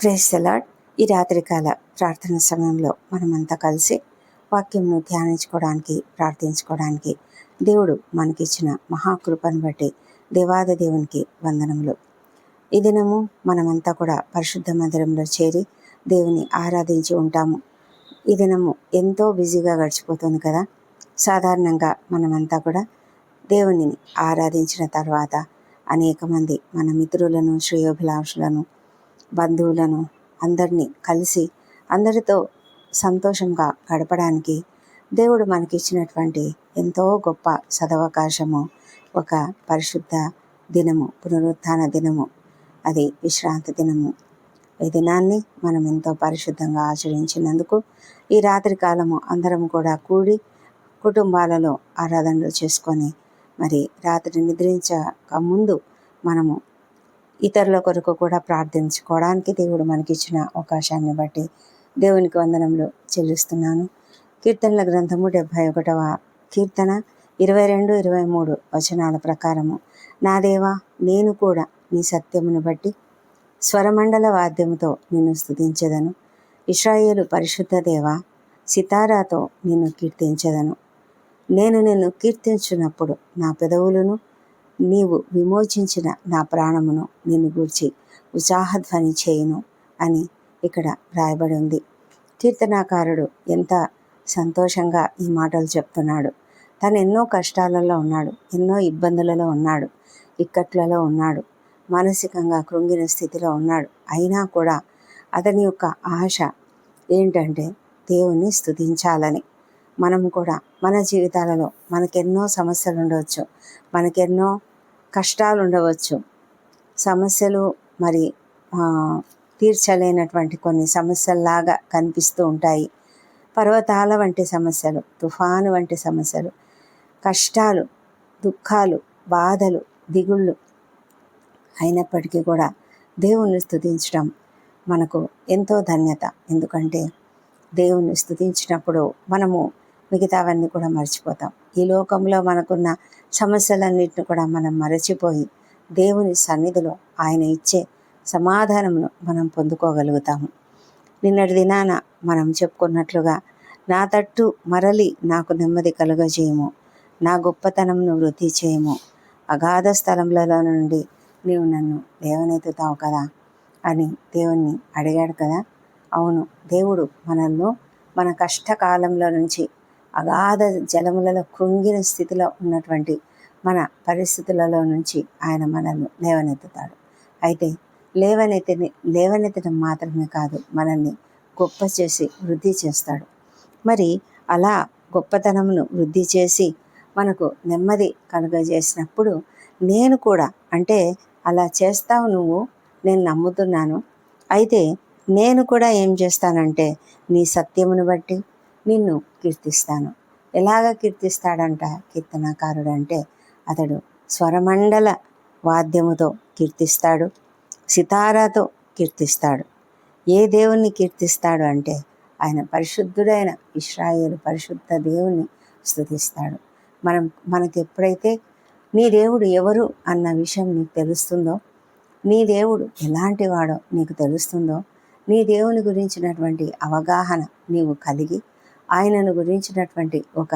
Praise the Lord ఈ రాత్రికాల ప్రార్థన సమయంలో మనమంతా కలిసి వాక్యంను ధ్యానించుకోవడానికి ప్రార్థించుకోవడానికి దేవుడు మనకిచ్చిన మహాకృపను బట్టి దేవాద దేవునికి వందనములు. ఈ దినము మనమంతా కూడా పరిశుద్ధ మందిరంలో చేరి దేవుని ఆరాధించి ఉంటాము. ఈ దినము ఎంతో బిజీగా గడిచిపోతుంది కదా. సాధారణంగా మనమంతా కూడా దేవునిని ఆరాధించిన తర్వాత అనేక మంది మన మిత్రులను శ్రేయోభిలాషులను బంధువులను అందరినీ కలిసి అందరితో సంతోషంగా గడపడానికి దేవుడు మనకిచ్చినటువంటి ఎంతో గొప్ప సదవకాశము ఒక పరిశుద్ధ దినము పునరుత్థాన దినము. అది విశ్రాంతి దినము. ఈ దినాన్ని మనం ఎంతో పరిశుద్ధంగా ఆచరించినందుకు ఈ రాత్రి కాలము అందరం కూడా కూడి కుటుంబాలలో ఆరాధనలు చేసుకొని మరి రాత్రి నిద్రించక ముందు మనము ఇతరుల కొరకు కూడా ప్రార్థించుకోవడానికి దేవుడు మనకిచ్చిన అవకాశాన్ని బట్టి దేవునికి వందనములు చెల్లిస్తున్నాను. కీర్తనల గ్రంథము డెబ్భై ఒకటవ కీర్తన ఇరవై రెండు ఇరవై మూడు వచనాల ప్రకారము. నా దేవా నేను కూడా నీ సత్యమును బట్టి స్వరమండల వాద్యముతో నిన్ను స్థుతించదను ఇస్రాయేలు పరిశుద్ధ దేవ సితారాతో నిన్ను కీర్తించదను. నేను నిన్ను కీర్తించినప్పుడు నా పెదవులను నీవు విమోచించిన నా ప్రాణమును నిన్ను గూర్చి ఉత్సాహధ్వని చేయును అని ఇక్కడ రాయబడి ఉంది. కీర్తనాకారుడు ఎంత సంతోషంగా ఈ మాటలు చెప్తున్నాడు. తను ఎన్నో కష్టాలలో ఉన్నాడు ఎన్నో ఇబ్బందులలో ఉన్నాడు ఇక్కట్లలో ఉన్నాడు మానసికంగా కృంగిన స్థితిలో ఉన్నాడు. అయినా కూడా అతని యొక్క ఆశ ఏంటంటే దేవుణ్ణి స్థుతించాలని మనం కూడా మన జీవితాలలో మనకెన్నో సమస్యలు ఉండవచ్చు మనకెన్నో కష్టాలు ఉండవచ్చు సమస్యలు మరి తీర్చలేనటువంటి కొన్ని సమస్యల్లాగా కనిపిస్తూ ఉంటాయి. పర్వతాల వంటి సమస్యలు తుఫాను వంటి సమస్యలు కష్టాలు దుఃఖాలు బాధలు దిగుళ్ళు అయినప్పటికీ కూడా దేవుణ్ణి స్తుతించడం మనకు ఎంతో ధన్యత. ఎందుకంటే దేవుణ్ణి స్తుతించినప్పుడు మనము మిగతావన్నీ కూడా మర్చిపోతాం. ఈ లోకంలో మనకున్న సమస్యలన్నిటిని కూడా మనం మరచిపోయి దేవుని సన్నిధిలో ఆయన ఇచ్చే సమాధానమును మనం పొందుకోగలుగుతాము. నిన్నటి దినాన మనం చెప్పుకున్నట్లుగా నా తట్టు మరలి నాకు నెమ్మది కలుగజేయము. నా గొప్పతనంను వృద్ధి చేయము. అగాధ స్థలంలో నుండి నీవు నన్ను లేవనెత్తుతావు కదా? అని దేవుణ్ణి అడిగాడు కదా? అవును దేవుడు మనల్ని మన కష్టకాలంలో నుంచి అగాధ జలములలో కృంగిన స్థితిలో ఉన్నటువంటి మన పరిస్థితులలో నుంచి ఆయన మనల్ని లేవనెత్తుతాడు. అయితే లేవనెత్తిని లేవనెత్తడం మాత్రమే కాదు మనల్ని గొప్ప చేసి వృద్ధి చేస్తాడు. మరి అలా గొప్పతనమును వృద్ధి చేసి మనకు నెమ్మది కలుగజేసినప్పుడు నేను కూడా అంటే అలా చేస్తావు నువ్వు నేను నమ్ముతున్నాను. అయితే నేను కూడా ఏం చేస్తానంటే నీ సత్యమును బట్టి నిన్ను కీర్తిస్తాను. ఎలాగ కీర్తిస్తాడంట కీర్తనాకారుడు అంటే అతడు స్వరమండల వాద్యముతో కీర్తిస్తాడు సితారాతో కీర్తిస్తాడు. ఏ దేవుణ్ణి కీర్తిస్తాడు అంటే ఆయన పరిశుద్ధుడైన ఇస్రాయేలు పరిశుద్ధ దేవుణ్ణి స్తుతిస్తాడు. మనం మనకు ఎప్పుడైతే నీ దేవుడు ఎవరు అన్న విషయం నీకు తెలుస్తుందో నీ దేవుడు ఎలాంటి వాడో నీకు తెలుస్తుందో నీ దేవుని గురించినటువంటి అవగాహన నీవు కలిగి ఆయనను గురించినటువంటి ఒక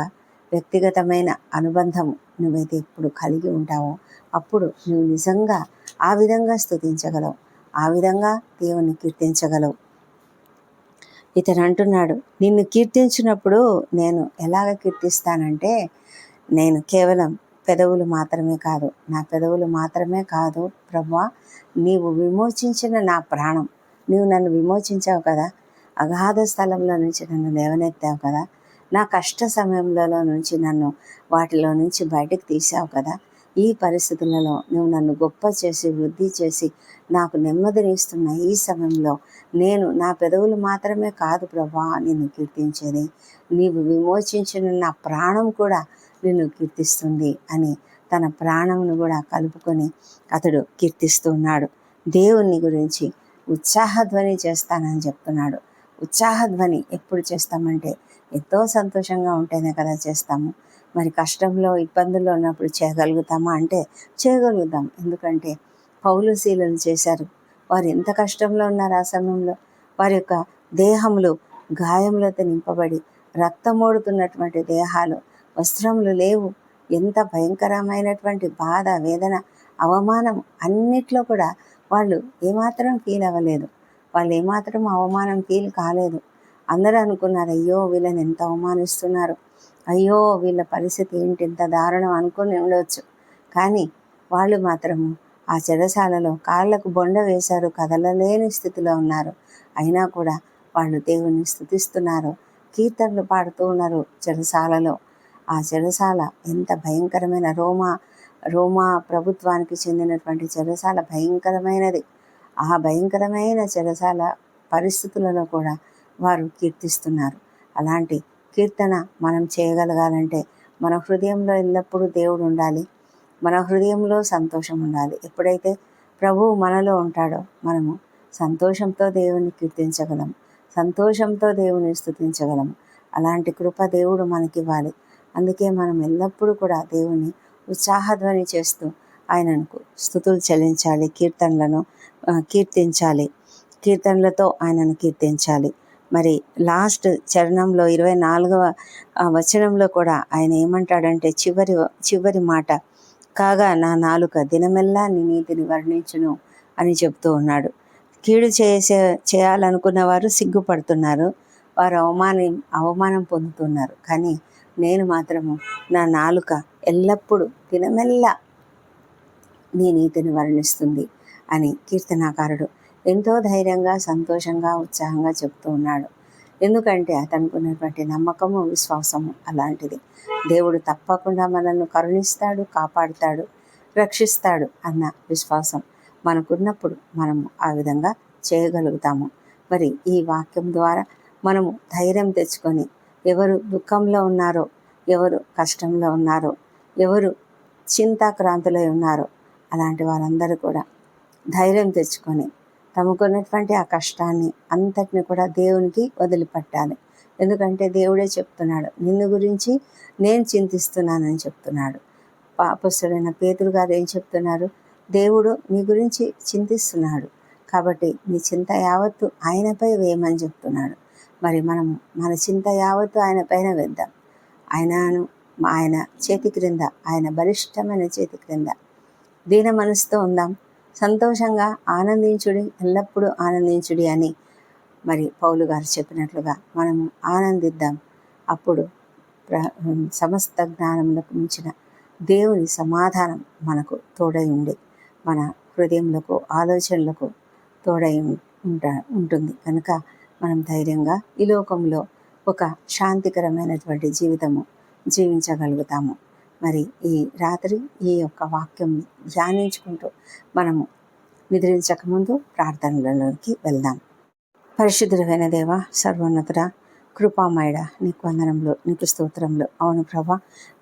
వ్యక్తిగతమైన అనుబంధం నువ్వైతే ఇప్పుడు కలిగి ఉంటావో అప్పుడు నువ్వు నిజంగా ఆ విధంగా స్థుతించగలవు ఆ విధంగా దేవుణ్ణి కీర్తించగలవు. ఇతను అంటున్నాడు నిన్ను కీర్తించినప్పుడు నేను ఎలాగ కీర్తిస్తానంటే నేను కేవలం పెదవులు మాత్రమే కాదు నా పెదవులు మాత్రమే కాదు ప్రభా నీవు విమోచించిన నా ప్రాణం నీవు నన్ను విమోచించావు కదా అగాధ స్థలంలో నుంచి నన్ను లేవనెత్తావు కదా. నా కష్ట సమయంలో నుంచి నన్ను వాటిలో నుంచి బయటకు తీసావు కదా. ఈ పరిస్థితులలో నువ్వు నన్ను గొప్ప చేసి వృద్ధి చేసి నాకు నెమ్మదినిస్తున్న ఈ సమయంలో నేను నా పెదవులు మాత్రమే కాదు ప్రభా నిన్ను కీర్తించేది. నీవు విమోచించిన నా ప్రాణం కూడా నిన్ను కీర్తిస్తుంది అని తన ప్రాణమును కూడా కలుపుకొని అతడు కీర్తిస్తున్నాడు దేవుని గురించి ఉత్సాహధ్వని చేస్తానని చెప్తున్నాడు. ఉత్సాహధ్వని ఎప్పుడు చేస్తామంటే ఎంతో సంతోషంగా ఉంటేనే కదా చేస్తాము. మరి కష్టంలో ఇబ్బందుల్లో ఉన్నప్పుడు చేయగలుగుతామా అంటే చేయగలుగుతాం. ఎందుకంటే పౌలు శీలలు చేశారు. వారు ఎంత కష్టంలో ఉన్నారు ఆ సమయంలో? వారి యొక్క దేహములు గాయములతో నింపబడి రక్తమోడుతున్నటువంటి దేహాలు వస్త్రములు లేవు. ఎంత భయంకరమైనటువంటి బాధ వేదన అవమానం అన్నిట్లో కూడా వాళ్ళు ఏమాత్రం ఫీల్ అవ్వలేదు. వాళ్ళు ఏమాత్రం అవమానం ఫీల్ కాలేదు. అందరూ అనుకున్నారు అయ్యో వీళ్ళని ఎంత అవమానిస్తున్నారు? అయ్యో వీళ్ళ పరిస్థితి ఏంటి? ఇంత దారుణం అనుకుని ఉండవచ్చు కానీ వాళ్ళు మాత్రము ఆ చెరసాలలో కాళ్ళకు బొండ వేశారు కదలలేని స్థితిలో ఉన్నారు. అయినా కూడా వాళ్ళు దేవుణ్ణి స్థుతిస్తున్నారు. కీర్తనలు పాడుతూ ఉన్నారు చెరసాలలో. ఆ చెరసాల ఎంత భయంకరమైన రోమా రోమా ప్రభుత్వానికి చెందినటువంటి చెరసాల భయంకరమైనది. ఆ భయంకరమైన చెరసాల పరిస్థితులలో కూడా వారు కీర్తిస్తున్నారు. అలాంటి కీర్తన మనం చేయగలగాలంటే మన హృదయంలో ఎల్లప్పుడూ దేవుడు ఉండాలి. మన హృదయంలో సంతోషం ఉండాలి. ఎప్పుడైతే ప్రభువు మనలో ఉంటాడో మనము సంతోషంతో దేవుని కీర్తించగలం. సంతోషంతో దేవుని స్థుతించగలం అలాంటి కృప దేవుడు మనకివ్వాలి. అందుకే మనం ఎల్లప్పుడూ కూడా దేవుని ఉత్సాహధ్వని చేస్తూ ఆయనకు స్థుతులు చెల్లించాలి కీర్తనలను కీర్తించాలి. కీర్తనలతో ఆయనను కీర్తించాలి. మరి లాస్ట్ చరణంలో ఇరవై నాలుగవ వచనంలో కూడా ఆయన ఏమంటాడంటే చివరి చివరి మాట కాగా నా నాలుక దినమెల్లా నీ నీతిని వర్ణించును అని చెప్తూ ఉన్నాడు. కీడు చేసే చేయాలనుకున్న వారు సిగ్గుపడుతున్నారు. వారు అవమానం అవమానం పొందుతున్నారు. కానీ నేను మాత్రము నా నాలుక ఎల్లప్పుడూ దినమెల్లా నీ నీతిని వర్ణిస్తుంది అని కీర్తనాకారుడు ఎంతో ధైర్యంగా సంతోషంగా ఉత్సాహంగా చెబుతూ ఉన్నాడు. ఎందుకంటే అతనికి ఉన్నటువంటి నమ్మకము విశ్వాసము అలాంటిది. దేవుడు తప్పకుండా మనల్ని కరుణిస్తాడు కాపాడుతాడు రక్షిస్తాడు అన్న విశ్వాసం మనకున్నప్పుడు మనము ఆ విధంగా చేయగలుగుతాము. మరి ఈ వాక్యం ద్వారా మనము ధైర్యం తెచ్చుకొని ఎవరు దుఃఖంలో ఉన్నారో ఎవరు కష్టంలో ఉన్నారో ఎవరు చింతాక్రాంతులై ఉన్నారో అలాంటి వారందరూ కూడా ధైర్యం తెచ్చుకొని తమకున్నటువంటి ఆ కష్టాన్ని అంతటిని కూడా దేవునికి వదిలిపెట్టాలి. ఎందుకంటే దేవుడే చెప్తున్నాడు నిన్ను గురించి నేను చింతిస్తున్నానని చెప్తున్నాడు. పాపస్తుడైన పేతురు గారు ఏం చెప్తున్నారు? దేవుడు నీ గురించి చింతిస్తున్నాడు కాబట్టి నీ చింత యావత్తు ఆయనపై వేయమని చెప్తున్నాడు. మరి మనం మన చింత యావత్తు ఆయన పైన వేద్దాం. ఆయనను ఆయన చేతి క్రింద ఆయన బలిష్టమైన చేతి క్రింద దీన మనసుతో ఉందాం. సంతోషంగా ఆనందించుడి ఎల్లప్పుడూ ఆనందించుడి అని మరి పౌలు గారు చెప్పినట్లుగా మనము ఆనందిద్దాం. అప్పుడు ప్ర సమస్త జ్ఞానములకు మించిన దేవుని సమాధానం మనకు తోడై ఉండి మన హృదయములకు ఆలోచనలకు తోడై ఉంటా ఉంటుంది. కనుక మనం ధైర్యంగా ఈ లోకంలో ఒక శాంతికరమైనటువంటి జీవితము జీవించగలుగుతాము. మరి ఈ రాత్రి ఈ యొక్క వాక్యం ధ్యానించుకుంటూ మనము నిద్రించకముందు ప్రార్థనలలోకి వెళ్దాం. పరిశుద్ధుడైన దేవ సర్వోన్నతుడ కృపామయడ నీకు వందనంలో నీకు స్తోత్రంలో అవును ప్రభా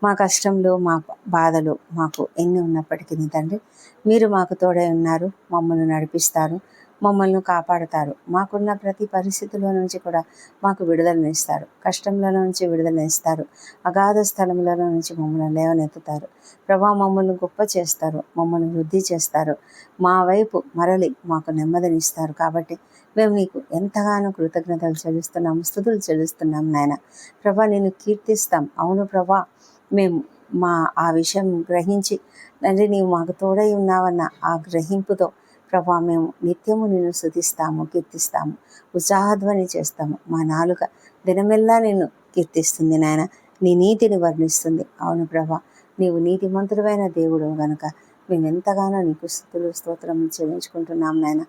మా కష్టంలో మా బాధలు మాకు ఎన్ని ఉన్నప్పటికీ తండ్రి మీరు మాకు తోడై ఉన్నారు మమ్మల్ని నడిపిస్తారు. మమ్మల్ని కాపాడుతారు. మాకున్న ప్రతి పరిస్థితుల్లో నుంచి కూడా మాకు విడుదలనిస్తారు కష్టంలో నుంచి విడుదలనిస్తారు అగాధ స్థలంలో నుంచి మమ్మల్ని లేవనెత్తుతారు. ప్రభా మమ్మల్ని గొప్ప చేస్తారు. మమ్మల్ని వృద్ధి చేస్తారు. మా వైపు మరలి మాకు నెమ్మదినిస్తారు. కాబట్టి మేము నీకు ఎంతగానో కృతజ్ఞతలు చెల్లిస్తున్నాం స్థుతులు చెల్లిస్తున్నాం నాయన. ప్రభా నేను కీర్తిస్తాం. అవును ప్రభా మేము మా ఆ విషయం గ్రహించి తండ్రి నీవు మాకు తోడై ఉన్నావన్న ఆ గ్రహింపుతో ప్రభా మేము నిత్యము నిన్ను శుధిస్తాము కీర్తిస్తాము ఉత్సాహధ్వని చేస్తాము. మా నాలుక దినమెల్లా నిన్ను కీర్తిస్తుంది నాయన. నీ నీతిని వర్ణిస్తుంది. అవును ప్రభా నీవు నీతిమంతుడమైన దేవుడు గనుక. మేము ఎంతగానో నీకు స్థుతులు స్తోత్రం చెల్లించుకుంటున్నాం నాయన.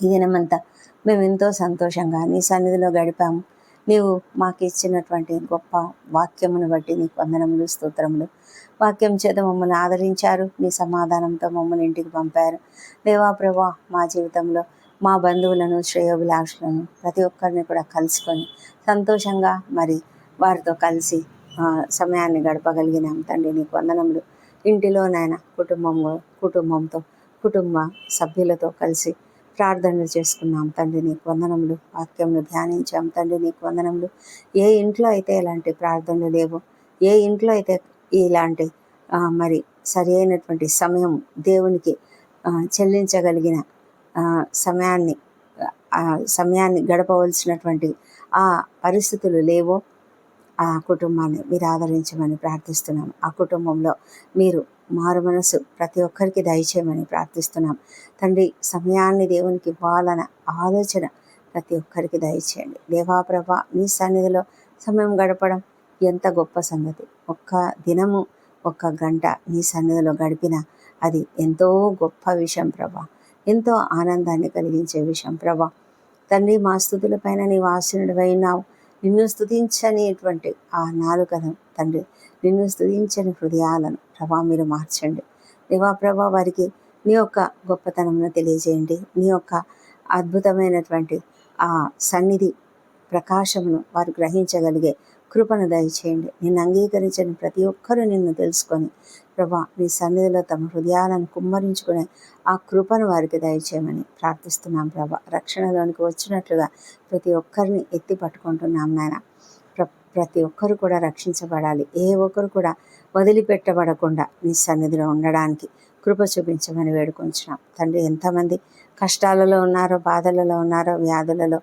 ఈ దినమంతా మేము ఎంతో సంతోషంగా నీ సన్నిధిలో గడిపాము. నీవు మాకు ఇచ్చినటువంటి గొప్ప వాక్యమును బట్టి నీకు వందనములు స్తోత్రములు. వాక్యం చేత మమ్మల్ని ఆదరించారు. నీ సమాధానంతో మమ్మల్ని ఇంటికి పంపారు. దేవా ప్రభా మా జీవితంలో మా బంధువులను శ్రేయోభిలాషులను ప్రతి ఒక్కరిని కూడా కలుసుకొని సంతోషంగా మరి వారితో కలిసి సమయాన్ని గడపగలిగినాం. తండ్రి నీకు వందనములు. ఇంటిలోనైనా కుటుంబము కుటుంబంలో కుటుంబంతో కుటుంబ సభ్యులతో కలిసి ప్రార్థనలు చేసుకున్నాం. తండ్రి నీకు వందనములు. వాక్యంలో ధ్యానించాం. తండ్రి నీకు వందనములు. ఏ ఇంట్లో అయితే ఇలాంటి ప్రార్థనలు లేవు ఏ ఇంట్లో అయితే ఇలాంటి మరి సరి అయినటువంటి సమయం దేవునికి చెల్లించగలిగిన సమయాన్ని ఆ సమయాన్ని గడపవలసినటువంటి ఆ పరిస్థితులు లేవో ఆ కుటుంబాన్ని మీరు ఆదరించమని ప్రార్థిస్తున్నాము. ఆ కుటుంబంలో మీరు మారు మనసు ప్రతి ఒక్కరికి దయచేయమని ప్రార్థిస్తున్నాం. తండ్రి సమయాన్ని దేవునికి ఇవ్వాలన్న ఆలోచన ప్రతి ఒక్కరికి దయచేయండి. దేవాప్రభ మీ సన్నిధిలో సమయం గడపడం ఎంత గొప్ప సంగతి. ఒక్క దినము ఒక్క గంట నీ సన్నిధిలో గడిపిన అది ఎంతో గొప్ప విషయం ప్రభా. ఎంతో ఆనందాన్ని కలిగించే విషయం ప్రభా. తండ్రి మా స్థుతుల పైన నీవు ఆశీనుడివైనావు నిన్ను స్థుతించనిటువంటి ఆ నాలుకను తండ్రి నిన్ను స్థుతించని హృదయాలను ప్రభా మీరు మార్చండి. దేవా ప్రభా వారికి నీ యొక్క గొప్పతనమును తెలియజేయండి. నీ యొక్క అద్భుతమైనటువంటి ఆ సన్నిధి ప్రకాశమును వారు గ్రహించగలిగే కృపను దయచేయండి. నిన్ను అంగీకరించని ప్రతి ఒక్కరూ నిన్ను తెలుసుకొని ప్రభా నీ సన్నిధిలో తమ హృదయాలను కుమ్మరించుకునే ఆ కృపను వారికి దయచేయమని ప్రార్థిస్తున్నాం ప్రభా. రక్షణలోనికి వచ్చినట్లుగా ప్రతి ఒక్కరిని ఎత్తి పట్టుకుంటున్నాం నాయన. ప్రతి ఒక్కరు కూడా రక్షించబడాలి. ఏ ఒక్కరు కూడా వదిలిపెట్టబడకుండా నీ సన్నిధిలో ఉండడానికి కృప చూపించమని వేడుకొంచున్నాం. తండ్రి ఎంతమంది కష్టాలలో ఉన్నారో బాధలలో ఉన్నారో వ్యాధులలో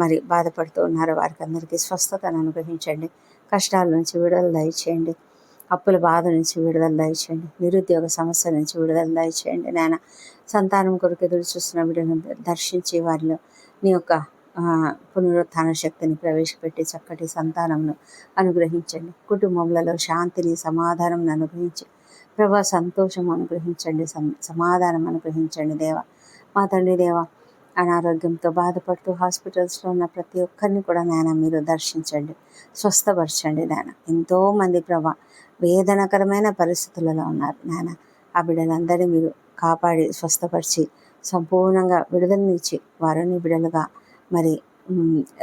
మరి బాధపడుతూ ఉన్నారో వారికి అందరికీ స్వస్థతను అనుగ్రహించండి. కష్టాల నుంచి విడుదల దయచేయండి. అప్పుల బాధ నుంచి విడుదల దయచేయండి. నిరుద్యోగ సమస్య నుంచి విడుదల దయచేయండి నాయన. సంతానం కొరకు ఎదురు చూస్తున్న విడుదల దర్శించి వారిలో నీ యొక్క పునరుత్థాన శక్తిని ప్రవేశపెట్టి చక్కటి సంతానంను అనుగ్రహించండి. కుటుంబంలో శాంతిని సమాధానం అనుగ్రహించి ప్రభా సంతోషం అనుగ్రహించండి సమాధానం అనుగ్రహించండి దేవ. మా తండ్రి దేవ అనారోగ్యంతో బాధపడుతూ హాస్పిటల్స్లో ఉన్న ప్రతి ఒక్కరిని కూడా నాయన మీరు దర్శించండి స్వస్థపరచండి నాయన. ఎంతోమంది ప్రభా వేదనకరమైన పరిస్థితులలో ఉన్నారు నాయన. ఆ బిడ్డలందరినీ మీరు కాపాడి స్వస్థపరిచి సంపూర్ణంగా విడుదలనిచ్చి వారిని బిడ్డలుగా మరి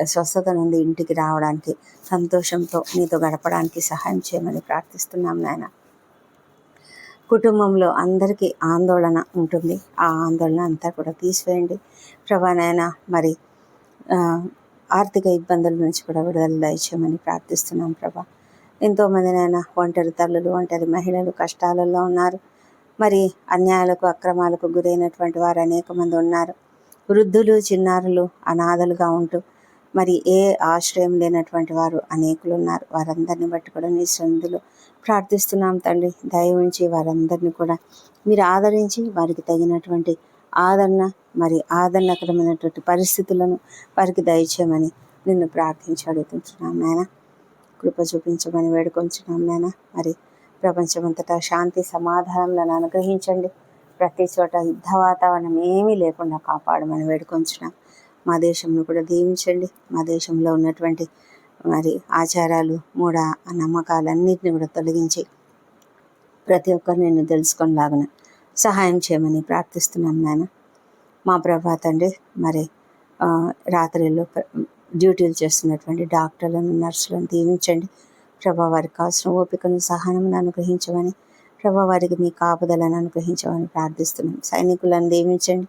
స్వస్థత నుండి ఇంటికి రావడానికి సంతోషంతో నీతో గడపడానికి సహాయం చేయమని ప్రార్థిస్తున్నాం నాయన. కుటుంబంలో అందరికీ ఆందోళన ఉంటుంది. ఆ ఆందోళన అంతా కూడా తీసివేయండి. ప్రభా మరి ఆర్థిక ఇబ్బందుల నుంచి కూడా విడుదల దయచేయమని ప్రార్థిస్తున్నాం ప్రభా. ఎంతోమంది నాయన ఒంటరి తల్లులు ఒంటరి మహిళలు కష్టాలలో ఉన్నారు. మరి అన్యాయాలకు అక్రమాలకు గురైనటువంటి వారు అనేక మంది ఉన్నారు. వృద్ధులు చిన్నారులు అనాథలుగా ఉంటూ మరి ఏ ఆశ్రయం లేనటువంటి వారు అనేకులు ఉన్నారు. వారందరిని బట్టి కూడా నీ సందులు ప్రార్థిస్తున్నాం తండ్రి. దయ ఉంచి వారందరినీ కూడా మీరు ఆదరించి వారికి తగినటువంటి ఆదరణ మరి ఆదరణకరమైనటువంటి పరిస్థితులను వారికి దయచేయమని నిన్ను ప్రార్థించి అడుగుతున్నాం నాయన. కృప చూపించమని వేడుకొంచున్నాం నాయన. మరి ప్రపంచమంతటా శాంతి సమాధానాలను అనుగ్రహించండి. ప్రతి చోట యుద్ధ వాతావరణం ఏమీ లేకుండా కాపాడమని వేడుకొంచున్నాం. మా దేశంను కూడా దీవించండి. మా దేశంలో ఉన్నటువంటి మరి ఆచారాలు మూఢ నమ్మకాలన్నింటినీ కూడా తొలగించి ప్రతి ఒక్కరు నేను తెలుసుకొనిలాగున సహాయం చేయమని ప్రార్థిస్తున్నాం నాయన. మా ప్రభా తండ్రి మరి రాత్రిలో డ్యూటీలు చేస్తున్నటువంటి డాక్టర్లను నర్సులను దీవించండి. ప్రభా వారికి కావాల్సిన ఓపికను సహనమును అనుగ్రహించమని ప్రభా వారికి మీ కాపుదలను అనుగ్రహించమని ప్రార్థిస్తున్నాం. సైనికులను దీవించండి.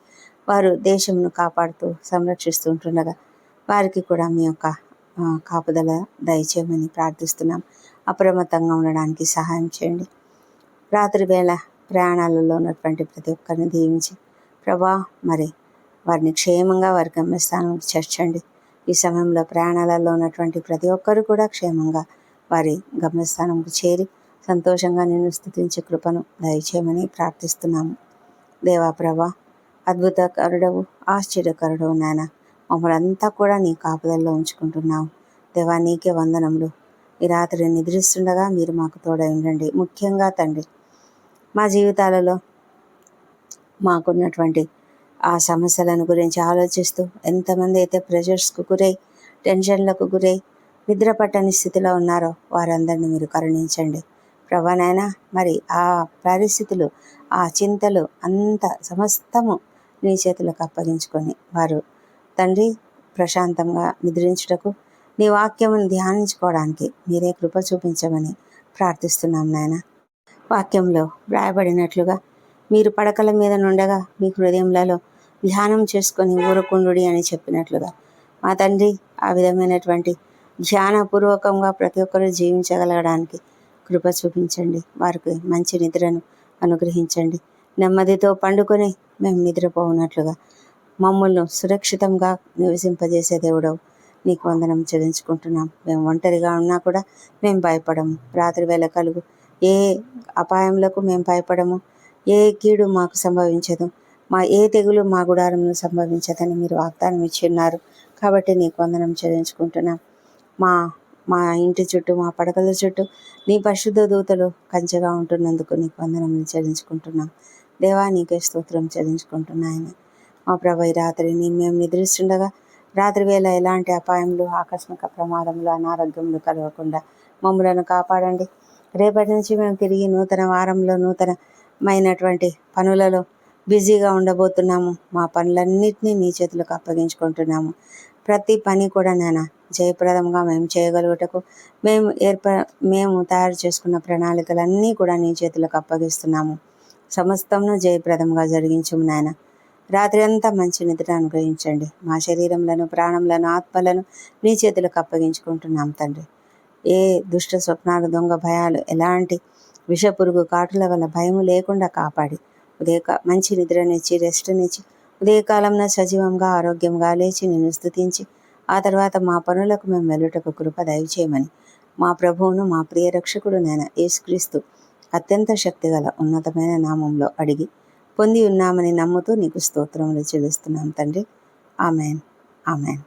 వారు దేశమును కాపాడుతూ సంరక్షిస్తూ ఉంటుండగా వారికి కూడా మీ యొక్క కాపుదల దయచేయమని ప్రార్థిస్తున్నాం. అప్రమత్తంగా ఉండడానికి సహాయం చేయండి. రాత్రి వేళ ప్రయాణాలలో ఉన్నటువంటి ప్రతి ఒక్కరిని దీవించి ప్రభా మరి వారిని క్షేమంగా వారి గమ్యస్థానానికి చేర్చండి. ఈ సమయంలో ప్రయాణాలలో ఉన్నటువంటి ప్రతి ఒక్కరు కూడా క్షేమంగా వారి గమ్యస్థానంకు చేరి సంతోషంగా నిన్ను స్థుతించే కృపను దయచేయమని ప్రార్థిస్తున్నాము. దేవా ప్రభా అద్భుతకరుడవు ఆశ్చర్యకరుడవు నాయన. మమ్మల్ని అంతా కూడా నీ కాపుదల్లో ఉంచుకుంటున్నావు. దేవా నీకే వందనములు. ఈ రాత్రి నిద్రిస్తుండగా మీరు మాకు తోడై ఉండండి. ముఖ్యంగా తండ్రి మా జీవితాలలో మాకున్నటువంటి ఆ సమస్యలను గురించి ఆలోచిస్తూ ఎంతమంది అయితే ప్రెషర్స్కు గురై టెన్షన్లకు గురై నిద్ర పట్టని స్థితిలో ఉన్నారో వారందరినీ మీరు కరుణించండి. ప్రభానైనా మరి ఆ పరిస్థితులు ఆ చింతలు అంత సమస్తము నీ చేతులకు అప్పగించుకొని వారు తండ్రి ప్రశాంతంగా నిద్రించుటకు నీ వాక్యమును ధ్యానించుకోవడానికి మీరే కృప చూపించమని ప్రార్థిస్తున్నాం నాయన. వాక్యంలో వ్రాయబడినట్లుగా మీరు పడకల మీద నుండగా మీ హృదయంలో ధ్యానం చేసుకొని ఊరుకుండుడి అని చెప్పినట్లుగా మా తండ్రి ఆ విధమైనటువంటి ధ్యానపూర్వకంగా ప్రతి ఒక్కరూ జీవించగలగడానికి కృప చూపించండి. వారికి మంచి నిద్రను అనుగ్రహించండి. నెమ్మదితో పండుకొని మేము నిద్రపోనట్లుగా మమ్మల్ని సురక్షితంగా నివసింపజేసే దేవుడవు. నీకు వందనం చెల్లించుకుంటున్నాం. మేము ఒంటరిగా ఉన్నా కూడా మేము భయపడము. రాత్రి వేళ కలుగు. ఏ అపాయములకు మేము భయపడము. ఏ కీడు మాకు సంభవించదు. మా ఏ తెగులు మా గుడారంలో సంభవించదని మీరు వాగ్దానం ఇచ్చి ఉన్నారు. కాబట్టి నీకు వందనం చెల్లించుకుంటున్నాం. మా మా ఇంటి చుట్టూ మా పడకల చుట్టూ నీ పరిశుద్ధ దూతలు కంచెగా ఉంటున్నందుకు నీకు వందనం చెల్లించుకుంటున్నాం. దేవా నీకే స్తోత్రం చెల్లించుకుంటున్నాయన మా ప్రభు ఈ రాత్రి నేను మేము నిద్రిస్తుండగా రాత్రి వేళ ఎలాంటి అపాయములు ఆకస్మిక ప్రమాదములు అనారోగ్యములు కలగకుండా మమ్మలను కాపాడండి. రేపటి నుంచి మేము తిరిగి నూతన వారంలో నూతనమైనటువంటి పనులలో బిజీగా ఉండబోతున్నాము. మా పనులన్నింటినీ నీ చేతులకు అప్పగించుకుంటున్నాము. ప్రతి పని కూడా నాన్న జయప్రదంగా మేము చేయగలుగుటకు మేము ఏర్ప మేము తయారు చేసుకున్న ప్రణాళికలన్నీ కూడా నీ చేతులకు అప్పగిస్తున్నాము. సమస్తమును జయప్రదంగా జరిగించము నాయన. రాత్రి అంతా మంచి నిద్ర అనుగ్రహించండి. మా శరీరంలను ప్రాణంలను ఆత్మలను నీ చేతులకు అప్పగించుకుంటున్నాం తండ్రి. ఏ దుష్ట స్వప్నాలు దొంగ భయాలు ఎలాంటి విషపురుగు కాటుల వల్ల భయం లేకుండా కాపాడి ఉదయ మంచి నిద్రనిచ్చి రెస్ట్నిచ్చి ఉదయకాలంలో సజీవంగా ఆరోగ్యంగా లేచి నిన్ను స్థుతించి ఆ తర్వాత మా పనులకు మేము వెళ్ళుటకు కృప దయచేయమని. మా ప్రభువును మా ప్రియ రక్షకుడు నేను యేసుక్రీస్తు అత్యంత శక్తిగల ఉన్నతమైన నామంలో అడిగి పొంది ఉన్నామని నమ్ముతూ నీకు స్తోత్రములు చెల్లిస్తున్నాం తండ్రి. ఆమెన్. ఆమెన్.